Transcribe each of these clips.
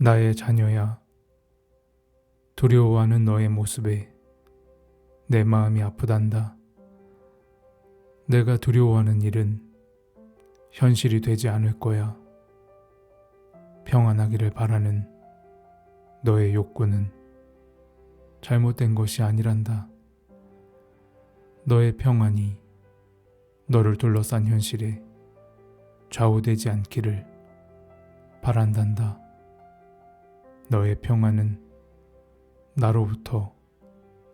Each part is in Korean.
나의 자녀야, 두려워하는 너의 모습에 내 마음이 아프단다. 내가 두려워하는 일은 현실이 되지 않을 거야. 평안하기를 바라는 너의 욕구는 잘못된 것이 아니란다. 너의 평안이 너를 둘러싼 현실에 좌우되지 않기를 바란단다. 너의 평안은 나로부터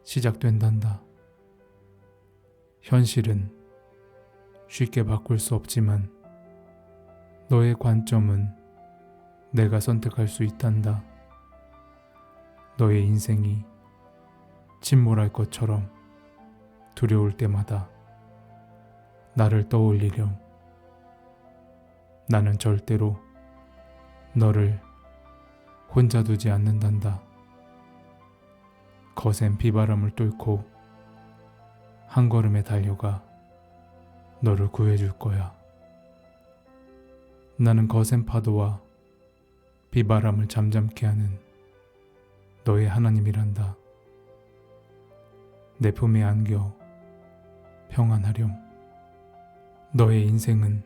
시작된단다. 현실은 쉽게 바꿀 수 없지만 너의 관점은 내가 선택할 수 있단다. 너의 인생이 침몰할 것처럼 두려울 때마다 나를 떠올리렴. 나는 절대로 너를 혼자 두지 않는단다. 거센 비바람을 뚫고 한 걸음에 달려가 너를 구해줄 거야. 나는 거센 파도와 비바람을 잠잠케 하는 너의 하나님이란다. 내 품에 안겨 평안하렴. 너의 인생은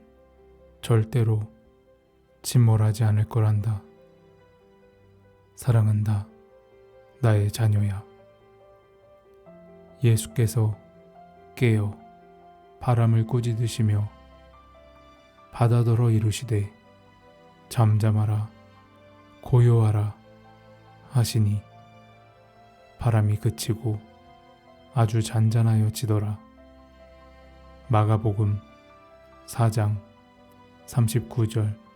절대로 침몰하지 않을 거란다. 사랑한다. 나의 자녀야. 예수께서 깨어 바람을 꾸짖으시며 바다더러 이루시되 잠잠하라 고요하라 하시니 바람이 그치고 아주 잔잔하여 지더라. 마가복음 4장 39절